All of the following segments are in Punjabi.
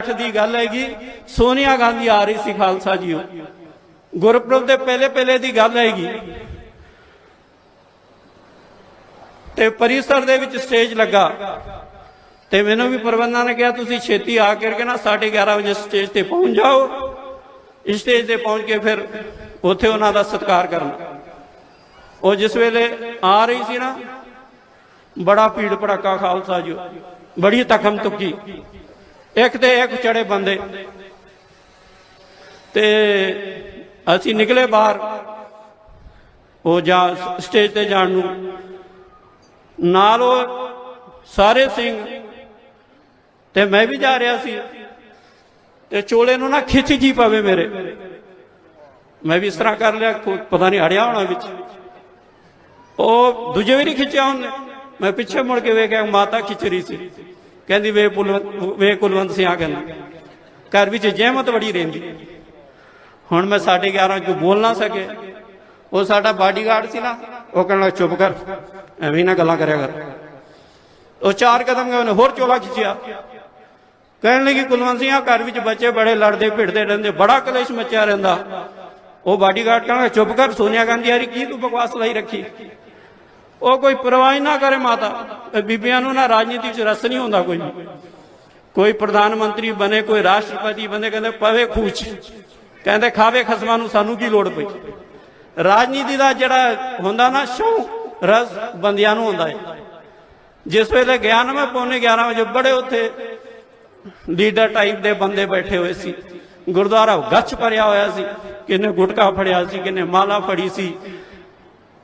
2008 ਦੀ ਗੱਲ ਹੈਗੀ, ਸੋਨੀਆ ਗਾਂਧੀ ਆ ਰਹੀ ਸੀ ਖਾਲਸਾ ਜੀ ਗੁਰਪੁਰਬ ਦੇ ਪਹਿਲੇ ਪਹਿਲੇ ਦੀ ਗੱਲ ਹੈਗੀ। ਤੇ ਪਰਿਸਰ ਦੇ ਵਿੱਚ ਸਟੇਜ ਲੱਗਾ। ਤੇ ਮੈਨੂੰ ਵੀ ਪ੍ਰਬੰਧਕਾਂ ਨੇ ਕਿਹਾ, ਤੁਸੀਂ ਛੇਤੀ ਆ ਕਰਕੇ ਨਾ 11:30 ਵਜੇ ਸਟੇਜ ਤੇ ਪਹੁੰਚ ਜਾਓ। ਸਟੇਜ ਤੇ ਪਹੁੰਚ ਕੇ ਫਿਰ ਉੱਥੇ ਉਹਨਾਂ ਦਾ ਸਤਿਕਾਰ ਕਰਨਾ। ਉਹ ਜਿਸ ਵੇਲੇ ਆ ਰਹੀ ਸੀ ਨਾ, ਬੜਾ ਭੀੜ ਭੜਾਕਾ ਖਾਲਸਾ ਜੀ ਬੜੀ ਤਖਮ ਤੁਕੀ। ਇੱਕ ਤੇ ਇੱਕ ਚੜੇ ਬੰਦੇ। ਤੇ ਅਸੀਂ ਨਿਕਲੇ ਬਾਹਰ, ਉਹ ਜਾ ਸਟੇਜ ਤੇ ਜਾਣ ਨੂੰ। ਨਾਲ ਉਹ ਸਾਰੇ ਸਿੰਘ, ਤੇ ਮੈਂ ਵੀ ਜਾ ਰਿਹਾ ਸੀ। ਤੇ ਚੋਲੇ ਨੂੰ ਨਾ ਖਿੱਚ ਜੀ ਪਵੇ ਮੇਰੇ। ਮੈਂ ਵੀ ਇਸ ਤਰ੍ਹਾਂ ਕਰ ਲਿਆ, ਕੋਈ ਪਤਾ ਨਹੀਂ ਹੜਿਆ ਹੋਣਾ ਵਿੱਚ। ਉਹ ਦੂਜੇ ਵੀ ਨਹੀਂ ਖਿੱਚਿਆ ਉਹਨੇ। ਮੈਂ ਪਿੱਛੇ ਮੁੜ ਕੇ ਵੇਖਿਆ, ਮਾਤਾ ਖਿੱਚ ਰਹੀ ਸੀ। ਕਹਿੰਦੀ ਵੇ ਪੁਲਵੰਤ ਵੇ ਕੁਲਵੰਤ ਸਿੰਘ ਆ ਕਹਿੰਦਾ। ਘਰ ਵਿੱਚ ਜਹਿਮਤ ਬੜੀ ਰਹਿੰਦੀ। ਹੁਣ ਮੈਂ 11:30 ਚ ਬੋਲ ਨਾ ਸਕੇ। ਉਹ ਸਾਡਾ ਬਾਡੀਗਾਰਡ ਸੀ ਨਾ, ਉਹ ਕਹਿਣ ਲੱਗਾ ਚੁੱਪ ਕਰ, ਐਵੇਂ ਨਾ ਗੱਲਾਂ ਕਰਿਆ ਕਰ। ਉਹ ਚਾਰ ਕਦਮ ਗਏ, ਉਹਨੇ ਹੋਰ ਚੋਲਾ ਖਿੱਚਿਆ। ਕਹਿਣ ਲੱਗੀ, ਕੁਲਵੰਤ ਸਿੰਘ ਆ ਘਰ ਵਿੱਚ ਬੱਚੇ ਬੜੇ ਲੜਦੇ, ਭਿੜਦੇ ਰਹਿੰਦੇ, ਬੜਾ ਕਲੇਸ਼ ਮਚਿਆ ਰਹਿੰਦਾ। ਉਹ ਬਾਡੀਗਾਰਡ ਕਹਿੰਦਾ, ਚੁੱਪ ਕਰ, ਸੋਨੀਆ ਗਾਂਧੀ ਯਾਰੀ ਕੀ ਤੂੰ ਬਕਵਾਸ ਲਾਈ ਰੱਖੀ? ਉਹ ਕੋਈ ਪਰਵਾਹ ਹੀ ਨਾ ਕਰੇ ਮਾਤਾ। ਬੀਬੀਆਂ ਨੂੰ ਨਾ ਰਾਜਨੀਤੀ 'ਚ ਰਸ ਨਹੀਂ ਹੁੰਦਾ ਕੋਈ। ਕੋਈ ਪ੍ਰਧਾਨ ਮੰਤਰੀ ਬਣੇ, ਕੋਈ ਰਾਸ਼ਟਰਪਤੀ ਬਣੇ, ਕਹਿੰਦੇ ਪਵੇ ਖੂਚ। ਕਹਿੰਦੇ ਖਾਵੇ ਖਸਮਾਂ ਨੂੰ ਸਾਨੂੰ ਕੀ ਲੋੜ ਪਈ? ਰਾਜਨੀਤੀ ਦਾ ਜਿਹੜਾ ਹੁੰਦਾ ਨਾ ਸ਼ੌ, ਰਸ ਬੰਦਿਆਂ ਨੂੰ ਹੁੰਦਾ ਹੈ ਜਿਸ ਵੇਲੇ ਗਿਆ ਨਾ ਮੈਂ ਪੌਣੇ 11 ਵਜੇ ਬੜੇ ਉੱਥੇ ਲੀਡਰ ਟਾਈਪ ਦੇ ਬੰਦੇ ਬੈਠੇ ਹੋਏ ਸੀ। ਗੁਰਦੁਆਰਾ ਗੱਚ ਭਰਿਆ ਹੋਇਆ ਸੀ। ਕਿਨੇ ਗੁਟਕਾ ਫੜਿਆ ਸੀ, ਕਿਨੇ ਮਾਲਾ ਫੜੀ ਸੀ।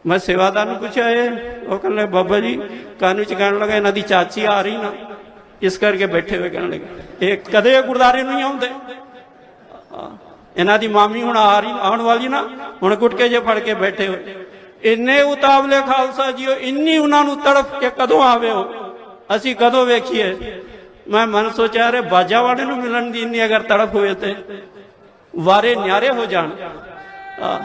ਮੈਂ ਸੇਵਾਦਾਰ ਨੂੰ ਪੁੱਛਿਆ, ਇਹ ਉਹ ਕਹਿੰਦੇ, ਬਾਬਾ ਜੀ, ਕਾਨੂੰ ਚ ਕਹਿਣ ਲੱਗਾ, ਇਹਨਾਂ ਦੀ ਚਾਚੀ ਆ ਰਹੀ ਨਾ। ਇਸ ਕਰਕੇ ਬੈਠੇ ਹੋਏ ਕਹਿਣ ਲੱਗੇ। ਇਹ ਕਦੇ ਗੁਰਦਾਰੇ ਨਹੀਂ ਆਉਂਦੇ। ਇਹਨਾਂ ਦੀ ਮਾਮੀ ਹੁਣ ਆ ਰਹੀ, ਆਉਣ ਵਾਲੀ ਨਾ, ਹੁਣ ਗੁਟਕੇ ਜੇ ਫੜ ਕੇ ਬੈਠੇ ਹੋਏ। ਇੰਨੇ ਉਤਾਵਲੇ ਖਾਲਸਾ ਜੀਓ, ਇੰਨੀ ਉਹਨਾਂ ਨੂੰ ਤੜਫ ਕੇ ਕਦੋਂ ਆਵੇ ਹੋ ਅਸੀਂ ਕਦੋਂ ਵੇਖੀਏ? ਮੈਂ ਮਨ ਸੋਚਿਆ ਰੇ ਬਾਜਾ ਵਾਲੇ ਨੂੰ ਮਿਲਣ ਦੀ ਇੰਨੀ ਅਗਰ ਤੜਫ ਹੋਏ ਤੇ, ਵਾਰੇ ਨਿਆਰੇ ਹੋ ਜਾਣ। ਆ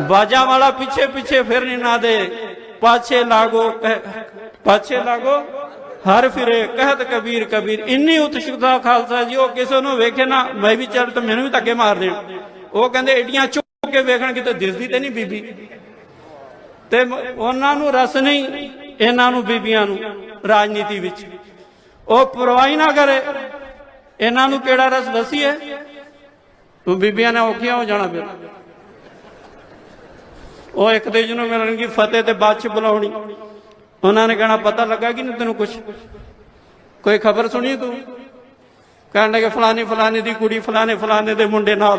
ਬਾਜਾ ਵਾਲਾ ਪਿੱਛੇ ਪਿੱਛੇ ਫਿਰ ਨਹੀਂ ਨਾ ਦੇ। ਪਾਛੇ ਲਾਗੋ ਪਾਛੇ ਲਾਗੋ, ਹਰ ਫਿਰੇ, ਕਹਿਤ ਕਬੀਰ ਕਬੀਰ। ਇੰਨੀ ਉਤਸ਼ਕਤਾ ਖਾਲਸਾ ਜੀ, ਉਹ ਕਿਸੇ ਨੂੰ ਵੇਖੇ ਨਾ, ਮੈਂ ਵੀ ਚੱਲ ਤਾਂ ਮੈਨੂੰ ਵੀ ਧੱਕੇ ਮਾਰ ਦੇਣ। ਉਹ ਕਹਿੰਦੇ ਏਡੀਆਂ ਚੁੱਕ ਕੇ ਵੇਖਣ ਕਿਤੇ ਦਿਸਦੀ ਤੇ ਨਹੀਂ ਬੀਬੀ। ਤੇ ਉਹਨਾਂ ਨੂੰ ਰਸ ਨਹੀਂ ਇਹਨਾਂ ਨੂੰ ਬੀਬੀਆਂ ਨੂੰ ਰਾਜਨੀਤੀ ਵਿੱਚ। ਉਹ ਪਰਵਾਹੀ ਨਾ ਕਰੇ। ਇਹਨਾਂ ਨੂੰ ਕਿਹੜਾ ਰਸ ਦਸੀਏ? ਤੂੰ ਬੀਬੀਆਂ ਨੇ ਔਖੀਆਂ ਹੋ ਜਾਣਾ ਫਿਰ। ਉਹ ਇੱਕ ਦੂਜੇ ਨੂੰ ਮਿਲਣਗੀ ਫਤਿਹ ਤੇ ਬਾਅਦ ਚ ਬੁਲਾਉਣੀ। ਉਹਨਾਂ ਨੇ ਕਹਿਣਾ, ਪਤਾ ਲੱਗਾ ਕਿ ਨਹੀਂ ਤੈਨੂੰ ਕੁਝ ਕੋਈ ਖਬਰ ਸੁਣੀ ਤੂੰ? ਕਹਿਣ ਲੱਗੇ ਫਲਾਣੇ ਫਲਾਣੇ ਦੀ ਕੁੜੀ ਫਲਾਣੇ ਫਲਾਣੇ ਦੇ ਮੁੰਡੇ ਨਾਲ।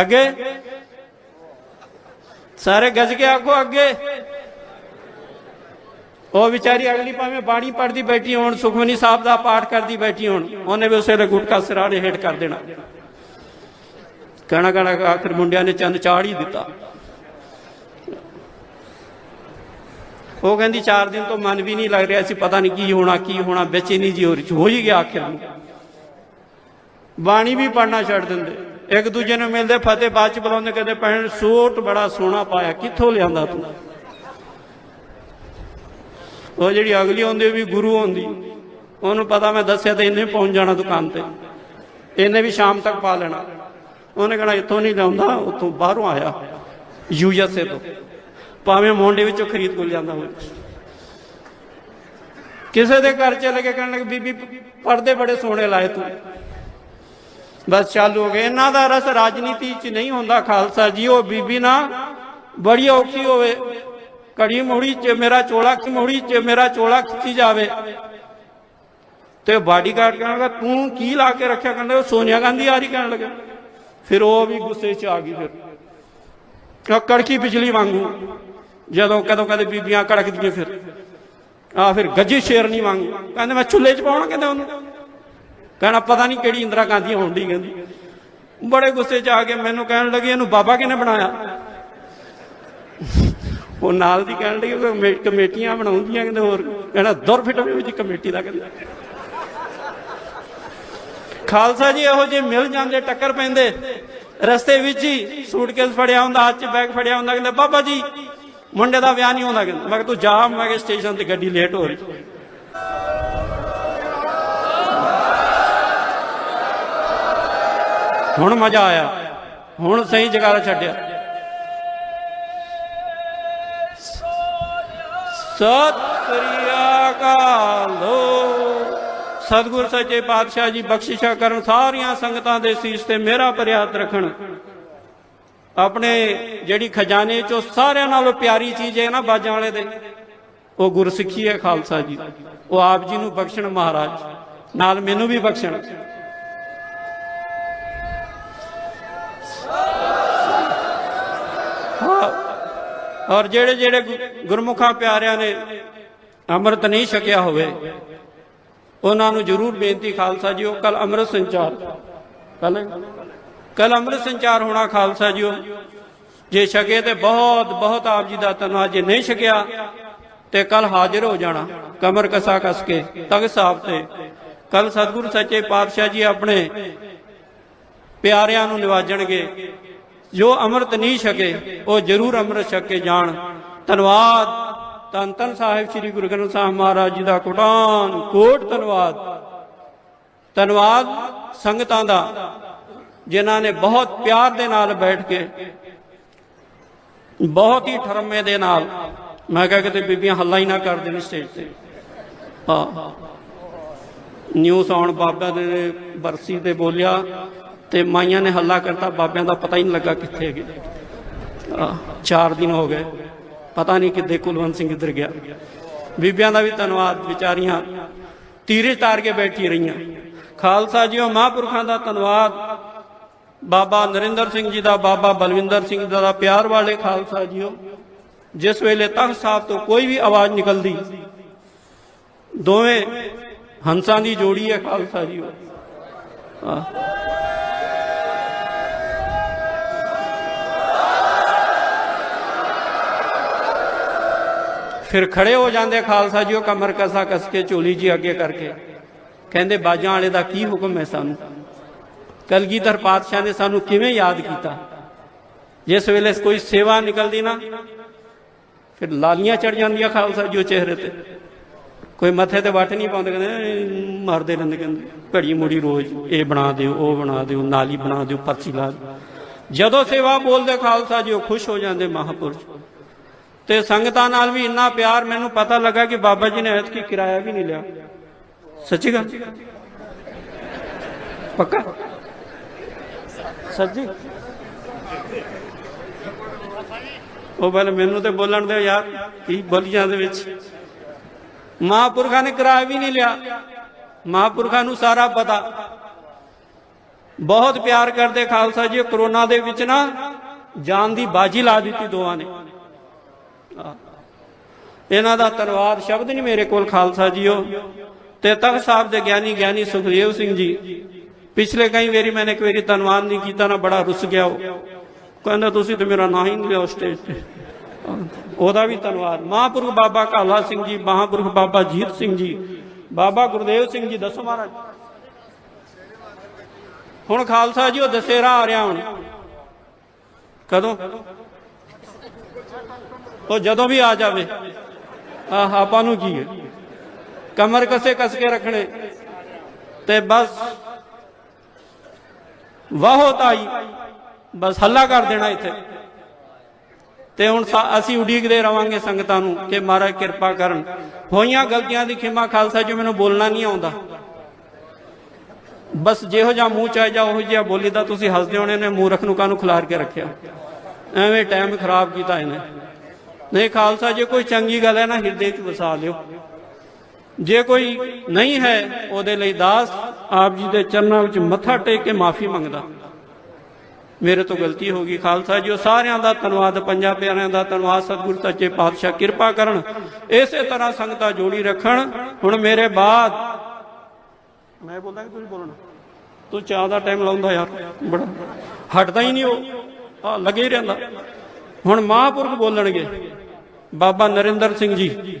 ਅੱਗੇ? ਸਾਰੇ ਗੱਜ ਕੇ ਆਖੋ ਅੱਗੇ। ਉਹ ਵਿਚਾਰੀ ਅਗਲੀ ਭਾਵੇਂ ਬਾਣੀ ਪੜਦੀ ਬੈਠੀ ਹੋਣ, ਸੁਖਮਨੀ ਸਾਹਿਬ ਦਾ ਪਾਠ ਕਰਦੀ ਬੈਠੀ ਹੋਣ, ਉਹਨੇ ਵੀ ਉਸੇ ਵੇਲੇ ਗੁਟਕਾ ਸਿਰਾੜੇ ਹੇਠ ਕਰ ਦੇਣਾ। ਕਹਿਣਾ ਕਹਿਣਾ ਆਖਰ ਮੁੰਡਿਆਂ ਨੇ ਚੰਦ ਚਾੜ ਹੀ ਦਿੱਤਾ। ਉਹ ਕਹਿੰਦੀ 4 ਦਿਨ ਤੋਂ ਮਨ ਵੀ ਨਹੀਂ ਲੱਗ ਰਿਹਾ ਸੀ, ਪਤਾ ਨਹੀਂ ਕੀ ਹੋਣਾ ਕੀ ਹੋਣਾ, ਵਿੱਚ ਨਹੀਂ ਜੀ ਹੋ ਰਹੀ ਹੋ ਹੀ ਗਿਆ ਆਖਿਰ ਨੂੰ। ਬਾਣੀ ਵੀ ਪੜਨਾ ਛੱਡ ਦਿੰਦੇ। ਇੱਕ ਦੂਜੇ ਨੂੰ ਮਿਲਦੇ, ਫਤਿਹ ਬਾਅਦ ਚ ਬੁਲਾਉਂਦੇ, ਕਹਿੰਦੇ, ਭੈਣ, ਸੂਟ ਬੜਾ ਸੋਹਣਾ ਪਾਇਆ, ਕਿੱਥੋਂ ਲਿਆਂਦਾ ਤੂੰ? ਉਹ ਜਿਹੜੀ ਅਗਲੀ ਹੁੰਦੀ ਵੀ ਗੁਰੂ ਆਉਂਦੀ। ਉਹਨੂੰ ਪਤਾ, ਮੈਂ ਦੱਸਿਆ ਤੇ ਇਹਨੇ ਪਹੁੰਚ ਜਾਣਾ ਦੁਕਾਨ ਤੇ। ਇਹਨੇ ਵੀ ਸ਼ਾਮ ਤੱਕ ਪਾ ਲੈਣਾ। ਉਹਨੇ ਕਹਣਾ, ਇੱਥੋਂ ਨਹੀਂ ਲਿਆਉਂਦਾ, ਉੱਥੋਂ ਬਾਹਰੋਂ ਆਇਆ। ਯੂਐਸਏ ਤੋਂ। ਭਾਵੇਂ ਮੋਂਡੇ ਵਿੱਚੋਂ ਖਰੀਦ ਕੋ ਲਿਆਂਦਾ ਹੋਵੇ। ਕਿਸੇ ਦੇ ਘਰ ਚਲੇ ਕੇ ਕਹਿਣ ਲੱਗੇ, ਬੀਬੀ, ਪਰਦੇ ਬੜੇ ਸੋਹਣੇ ਲਾਏ ਤੂੰ। ਬਸ ਚਾਲੂ ਹੋ ਗਏ। ਇਹਨਾਂ ਦਾ ਰਸ ਰਾਜਨੀਤੀ 'ਚ ਨਹੀਂ ਹੁੰਦਾ, ਖਾਲਸਾ ਜੀ, ਉਹ ਬੀਬੀ ਨਾ ਬੜੀ ਔਖੀ ਹੋਵੇ। ਕੜੀ ਮੋੜੀ 'ਚ ਮੇਰਾ ਚੋਲਾ ਮੋੜੀ 'ਚ ਮੇਰਾ ਚੋਲਾ ਖਿੱਚੀ ਜਾਵੇ। ਤੇ ਬਾਡੀਗਾਰਡ ਕਹਿਣ ਲੱਗਾ, ਤੂੰ ਕੀ ਲਾ ਕੇ ਰੱਖਿਆ? ਕਹਿੰਦਾ, ਉਹ ਸੋਨੀਆ ਗਾਂਧੀ ਆ ਰਹੀ ਕਹਿਣ ਲੱਗਾ। ਫਿਰ ਉਹ ਵੀ ਗੁੱਸੇ 'ਚ ਆ ਗਈ ਫਿਰ। ਕਿ ਕੜਕੀ ਬਿਜਲੀ ਵਾਂਗੂ, ਜਦੋਂ ਕਦੋਂ ਕਦੇ ਬੀਬੀਆਂ ਕੜਕਦੀਆਂ ਫਿਰ। ਆ ਫਿਰ ਗੱਜੀ ਸ਼ੇਰਨੀ ਵਾਂਗੂ, ਕਹਿੰਦੇ ਮੈਂ ਚੁੱਲ੍ਹੇ 'ਚ ਪਾਉਣਾ ਕਹਿੰਦੇ ਉਹਨੂੰ। ਕਹਿਣਾ ਪਤਾ ਨਹੀਂ ਕਿਹੜੀ ਇੰਦਰਾ ਗਾਂਧੀ ਹੋਣੀ ਕਹਿੰਦੀ। ਬੜੇ ਗੁੱਸੇ 'ਚ ਆ ਕੇ ਮੈਨੂੰ ਕਹਿਣ ਲੱਗੀ, ਇਹਨੂੰ ਬਾਬਾ ਕਿਹਨੇ ਬਣਾਇਆ? ਉਹ ਨਾਲ ਦੀ ਕਹਿਣ ਲੱਗੀ ਕਮੇਟੀਆਂ ਬਣਾਉਂਦੀਆਂ ਕਹਿੰਦੇ ਹੋਰ ਕਹਿਣਾ ਦੁਰ ਫਿਟ ਵਿੱਚ ਕਮੇਟੀ ਦਾ ਕਹਿੰਦਾ। ਖਾਲਸਾ ਜੀ ਇਹੋ ਜਿਹੇ ਮਿਲ ਜਾਂਦੇ, ਟੱਕਰ ਪੈਂਦੇ। ਰਸਤੇ ਵਿੱਚ ਹੀ ਸੂਟਕੇਸ ਫੜਿਆ ਹੁੰਦਾ, ਹੱਥ 'ਚ ਬੈਗ ਫੜਿਆ ਹੁੰਦਾ, ਕਹਿੰਦੇ, ਬਾਬਾ ਜੀ, ਮੁੰਡੇ ਦਾ ਵਿਆਹ ਨਹੀਂ ਹੁੰਦਾ। ਕਹਿੰਦਾ, ਮੈਂ ਕਿਹਾ, ਤੂੰ ਜਾ। ਮੈਂ ਕਿ ਸਟੇਸ਼ਨ ਤੇ ਗੱਡੀ ਲੇਟ ਹੋ ਰਹੀ। ਹੁਣ ਮਜ਼ਾ ਆਇਆ। ਹੁਣ ਸਹੀ ਜਗਾਰਾ ਛੱਡਿਆ। ਸਤਿ ਸ੍ਰੀ ਅਕਾਲ। ਸਤਿਗੁਰ ਸੱਚੇ ਪਾਤਸ਼ਾਹ ਜੀ ਬਖਸ਼ਿਸ਼ਾ ਕਰਨ, ਸਾਰੀਆਂ ਸੰਗਤਾਂ ਦੇ ਸੀਸ ਤੇ ਮੇਰਾ ਪ੍ਰਿਆਤ ਰੱਖਣ। ਆਪਣੇ ਜਿਹੜੀ ਖਜ਼ਾਨੇ ਚੋਂ ਸਾਰਿਆਂ ਨਾਲੋਂ ਪਿਆਰੀ ਚੀਜ਼ ਹੈ ਨਾ ਬਾਜਾਂ ਵਾਲੇ ਦੇ, ਉਹ ਗੁਰਸਿੱਖੀ ਹੈ ਖਾਲਸਾ ਜੀ। ਉਹ ਆਪ ਜੀ ਨੂੰ ਬਖਸ਼ਣ ਮਹਾਰਾਜ, ਨਾਲ ਮੈਨੂੰ ਵੀ ਬਖਸ਼ਣ। ਔਰ ਜਿਹੜੇ ਜਿਹੜੇ ਗੁਰਮੁਖਾਂ ਪਿਆਰਿਆਂ ਨੇ ਅੰਮ੍ਰਿਤ ਨਹੀਂ ਛਕਿਆ ਹੋਵੇ ਉਹਨਾਂ ਨੂੰ ਜਰੂਰ ਬੇਨਤੀ, ਖਾਲਸਾ ਜੀ ਉਹ ਕੱਲ ਅੰਮ੍ਰਿਤ ਸੰਚਾਰ। ਕੱਲ ਕੱਲ ਅੰਮ੍ਰਿਤ ਸੰਚਾਰ ਹੋਣਾ, ਖਾਲਸਾ ਜੀਓ। ਜੇ ਛਕੇ ਤੇ ਬਹੁਤ ਬਹੁਤ ਆਪ ਜੀ ਦਾ ਧੰਨਵਾਦ, ਜੇ ਨਹੀਂ ਛਕਿਆ ਤੇ ਕੱਲ ਹਾਜ਼ਰ ਹੋ ਜਾਣਾ, ਕਮਰ ਕਸਾ ਕਸ ਕੇ ਤਗ ਸਾਹਿਬ ਤੇ। ਕੱਲ ਸਤਿਗੁਰੂ ਸੱਚੇ ਪਾਤਸ਼ਾਹ ਜੀ ਆਪਣੇ ਪਿਆਰਿਆਂ ਨੂੰ ਨਿਵਾਜਣਗੇ। ਜੋ ਅੰਮ੍ਰਿਤ ਨਹੀਂ ਛਕੇ, ਉਹ ਜ਼ਰੂਰ ਅੰਮ੍ਰਿਤ ਛਕ ਕੇ ਜਾਣ। ਧੰਨਵਾਦ। ਧੰਨ ਧੰਨ ਸਾਹਿਬ ਸ੍ਰੀ ਗੁਰੂ ਗ੍ਰੰਥ ਸਾਹਿਬ ਮਹਾਰਾਜ ਜੀ ਦਾ ਕੋਟਾਨ ਕੋਟ ਧੰਨਵਾਦ। ਧੰਨਵਾਦ ਸੰਗਤਾਂ ਦਾ ਜਿਨ੍ਹਾਂ ਨੇ ਬਹੁਤ ਪਿਆਰ ਦੇ ਨਾਲ ਬੈਠ ਕੇ ਬਹੁਤ ਹੀ ਠਰਮੇ ਦੇ ਨਾਲ ਮੈਂ ਕਿਹਾ ਕਿਤੇ ਬੀਬੀਆਂ ਹੱਲਾ ਹੀ ਨਾ ਕਰ ਦੇਣ ਸਟੇਜ ਤੇ। ਹਾਂ। ਨਿਊਜ਼ ਆਉਣ ਬਾਬਾ ਦੇ ਬਰਸੀ ਤੇ ਬੋਲਿਆ ਤੇ ਮਾਈਆਂ ਨੇ ਹੱਲਾ ਕਰਤਾ ਬਾਬਿਆਂ ਦਾ ਪਤਾ ਹੀ ਨਹੀਂ ਲੱਗਾ ਕਿੱਥੇ ਗਏ ਆਹ, ਚਾਰ ਦਿਨ ਹੋ ਗਏ। ਪਤਾ ਨਹੀਂ ਕਿੱਦੇ ਕੁਲਵੰਤ ਸਿੰਘ ਕਿੱਧਰ ਗਿਆ। ਬੀਬੀਆਂ ਦਾ ਵੀ ਧੰਨਵਾਦ, ਵਿਚਾਰੀਆਂ ਤੀਰੇ ਤਾਰ ਕੇ ਬੈਠੀ ਰਹੀਆਂ। ਖਾਲਸਾ ਜੀਓ ਮਹਾਂਪੁਰਖਾਂ ਦਾ ਧੰਨਵਾਦ। ਬਾਬਾ ਨਰਿੰਦਰ ਸਿੰਘ ਜੀ ਦਾ, ਬਾਬਾ ਬਲਵਿੰਦਰ ਸਿੰਘ ਜੀ ਦਾ ਪਿਆਰ ਵਾਲੇ ਖਾਲਸਾ ਜੀਓ ਜਿਸ ਵੇਲੇ ਤਖਤ ਸਾਹਿਬ ਤੋਂ ਕੋਈ ਵੀ ਆਵਾਜ਼ ਨਿਕਲਦੀ, ਦੋਵੇਂ ਹੰਸਾਂ ਦੀ ਜੋੜੀ ਹੈ ਖਾਲਸਾ ਜੀਓ ਫਿਰ ਖੜੇ ਹੋ ਜਾਂਦੇ ਖਾਲਸਾ ਜੀ, ਉਹ ਕਮਰ ਕਸਾ ਕਸ ਕੇ, ਝੋਲੀ ਜੀ ਅੱਗੇ ਕਰਕੇ। ਕਹਿੰਦੇ, ਬਾਜਾਂ ਵਾਲੇ ਦਾ ਕੀ ਹੁਕਮ ਹੈ ਸਾਨੂੰ? ਕਲਗੀਧਰ ਪਾਤਸ਼ਾਹ ਨੇ ਸਾਨੂੰ ਕਿਵੇਂ ਯਾਦ ਕੀਤਾ? ਜਿਸ ਵੇਲੇ ਕੋਈ ਸੇਵਾ ਨਿਕਲਦੀ ਨਾ, ਫਿਰ ਲਾਲੀਆਂ ਚੜ ਜਾਂਦੀਆਂ ਖਾਲਸਾ ਜੀ ਉਹ ਚਿਹਰੇ ਤੇ। ਕੋਈ ਮੱਥੇ ਤੇ ਵੱਟ ਨਹੀਂ ਪਾਉਂਦੇ, ਕਹਿੰਦੇ "ਇਹ ਮਾਰਦੇ ਰਹਿੰਦੇ, ਕਹਿੰਦੇ ਘੜੀ ਮੁੜੀ ਰੋਜ਼ ਇਹ ਬਣਾ ਦਿਓ, ਉਹ ਬਣਾ ਦਿਓ, ਨਾਲੀ ਬਣਾ ਦਿਓ, ਪਰਚੀ ਲਾ ਦਿਓ। ਜਦੋਂ ਸੇਵਾ ਬੋਲਦੇ ਖਾਲਸਾ ਜੀ, ਉਹ ਖੁਸ਼ ਹੋ ਜਾਂਦੇ ਮਹਾਪੁਰਸ਼। ਤੇ ਸੰਗਤਾਂ ਨਾਲ ਵੀ ਇੰਨਾ ਪਿਆਰ ਮੈਨੂੰ ਪਤਾ ਲੱਗਾ ਕਿ ਬਾਬਾ ਜੀ ਨੇ ਐਤਕੀ ਕਿਰਾਇਆ ਵੀ ਨਹੀਂ ਲਿਆ। ਸੱਚੀ ਗੱਲ? ਪੱਕਾ? ਸੱਚੀ? ਉਹ ਬਲ ਮੈਨੂੰ ਤੇ ਬੋਲਣ ਦਿਓ ਯਾਰ, ਕੀ ਬੋਲੀਆਂ ਦੇ ਵਿੱਚ? ਮਹਾਂਪੁਰਖਾਂ ਨੇ ਕਿਰਾਇਆ ਵੀ ਨਹੀਂ ਲਿਆ। ਮਹਾਂਪੁਰਖਾਂ ਨੂੰ ਸਾਰਾ ਪਤਾ। ਬਹੁਤ ਪਿਆਰ ਕਰਦੇ ਖਾਲਸਾ ਜੀ ਕੋਰੋਨਾ ਦੇ ਵਿੱਚ ਨਾ ਜਾਨ ਦੀ ਬਾਜੀ ਲਾ ਦਿੱਤੀ ਦੋਵਾਂ ਨੇ। ਇਹਨਾਂ ਦਾ ਧੰਨਵਾਦ ਸ਼ਬਦ ਨਹੀਂ ਮੇਰੇ ਕੋਲ, ਖਾਲਸਾ ਜੀਓ। ਤੇ ਤਖਤ ਸਾਹਿਬ ਦੇ ਗਿਆਨੀ ਗਿਆਨੀ ਸੁਖਦੇਵ ਸਿੰਘ ਜੀ, ਪਿਛਲੇ ਕਈ ਵਾਰੀ ਮੈंने ਇੱਕ ਵਾਰੀ ਧੰਨਵਾਦ ਨਹੀਂ ਕੀਤਾ, ਨਾ ਬੜਾ ਰੁੱਸ ਗਿਆ ਉਹ। ਕਹਿੰਦਾ, ਤੁਸੀਂ ਤੇ ਮੇਰਾ ਨਾਂ ਹੀ ਨਹੀਂ ਲਿਆ ਸਟੇਜ ਤੇ। ਉਹਦਾ ਵੀ ਧੰਨਵਾਦ। ਮਹਾਂਪੁਰਖ ਬਾਬਾ ਕਾਲਾ ਸਿੰਘ ਜੀ, ਮਹਾਂਪੁਰਖ ਬਾਬਾ ਜੀਤ ਸਿੰਘ ਜੀ, ਬਾਬਾ ਗੁਰਦੇਵ ਸਿੰਘ ਜੀ, ਦੱਸੋ ਮਹਾਰਾਜ। ਹੁਣ ਖਾਲਸਾ ਜੀ, ਉਹ ਦਸੇਰਾ ਆ ਰਿਹਾ ਹੁਣ। ਕਦੋਂ? ਉਹ ਜਦੋਂ ਵੀ ਆ ਜਾਵੇ। ਆਹ, ਆਪਾਂ ਨੂੰ ਕੀ ਹੈ? ਕਮਰ ਕਸੇ ਕਸ ਕੇ ਰੱਖਣੇ। ਤੇ ਬਸ ਵਾਹੋ ਤਾਈ, ਬਸ ਹੱਲਾ ਕਰ ਦੇਣਾ ਇੱਥੇ। ਤੇ ਹੁਣ ਅਸੀਂ ਉਡੀਕਦੇ ਰਵਾਂਗੇ ਸੰਗਤਾਂ ਨੂੰ ਕਿ ਮਹਾਰਾਜ ਕਿਰਪਾ ਕਰਨ। ਹੋਈਆਂ ਗਲਤੀਆਂ ਦੀ ਖਿਮਾ ਖਾਲਸਾ ਜੀ ਮੈਨੂੰ ਬੋਲਣਾ ਨਹੀਂ ਆਉਂਦਾ। ਬਸ ਜਿਹੋ ਜਿਹਾ ਮੂੰਹ ਚਾਹ ਜਾ ਉਹ ਜਿਹਾ ਬੋਲੀ ਦਾ ਤੁਸੀਂ ਹੱਸਦੇ ਹੋਣੇ ਨੇ, ਮੂਰਖ ਨੂੰ ਕਾਹਨੂੰ ਖਿਲਾਰ ਕੇ ਰੱਖਿਆ? ਐਵੇਂ ਟਾਈਮ ਖਰਾਬ ਕੀਤਾ ਇਹਨੇ। ਨਹੀਂ ਖਾਲਸਾ ਜੇ ਕੋਈ ਚੰਗੀ ਗੱਲ ਹੈ ਨਾ ਹਿਰਦੇ 'ਚ ਵਸਾ ਲਿਓ। ਜੇ ਕੋਈ ਨਹੀਂ ਹੈ ਉਹਦੇ ਲਈ ਦਾਸ ਆਪ ਜੀ ਦੇ ਚਰਨਾਂ ਵਿੱਚ ਮੱਥਾ ਟੇਕ ਕੇ ਮਾਫੀ ਮੰਗਦਾ। ਮੇਰੇ ਤੋਂ ਗਲਤੀ ਹੋ ਗਈ ਖਾਲਸਾ ਜੀ ਉਹ ਸਾਰਿਆਂ ਦਾ ਧੰਨਵਾਦ ਪੰਜਾਂ ਪਿਆਰਿਆਂ ਦਾ ਧੰਨਵਾਦ ਸਤਿਗੁਰੂ ਸੱਚੇ ਪਾਤਸ਼ਾਹ ਕਿਰਪਾ ਕਰਨ। ਇਸੇ ਤਰ੍ਹਾਂ ਸੰਗਤਾਂ ਜੋੜੀ ਰੱਖਣ। ਹੁਣ ਮੇਰੇ ਬਾਅਦ ਮੈਂ ਬੋਲਦਾ ਕਿ ਤੁਸੀਂ ਬੋਲਣਾ ਤੂੰ ਚਾਹ ਦਾ ਟਾਈਮ ਲਾਉਂਦਾ ਯਾਰ ਬੜਾ। ਹਟਦਾ ਹੀ ਨਹੀਂ ਉਹ। ਆ ਲੱਗੇ ਰਹਿੰਦਾ। ਹੁਣ ਮਹਾਂਪੁਰਖ ਬੋਲਣਗੇ। ਬਾਬਾ ਨਰਿੰਦਰ ਸਿੰਘ ਜੀ।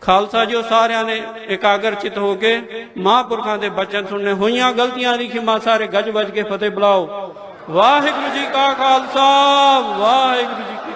ਖਾਲਸਾ ਜੀ, ਉਹ ਸਾਰਿਆਂ ਨੇ ਇਕਾਗਰ ਚਿਤ ਹੋ ਕੇ ਮਹਾਂਪੁਰਖਾਂ ਦੇ ਬਚਨ ਸੁਣਨੇ। ਹੋਈਆਂ ਗਲਤੀਆਂ ਦੀ ਖਿਮਾ ਸਾਰੇ ਗੱਜ ਵੱਜ ਕੇ ਫਤਿਹ ਬੁਲਾਓ। ਵਾਹਿਗੁਰੂ ਜੀ ਕਾ ਖਾਲਸਾ, ਵਾਹਿਗੁਰੂ ਜੀ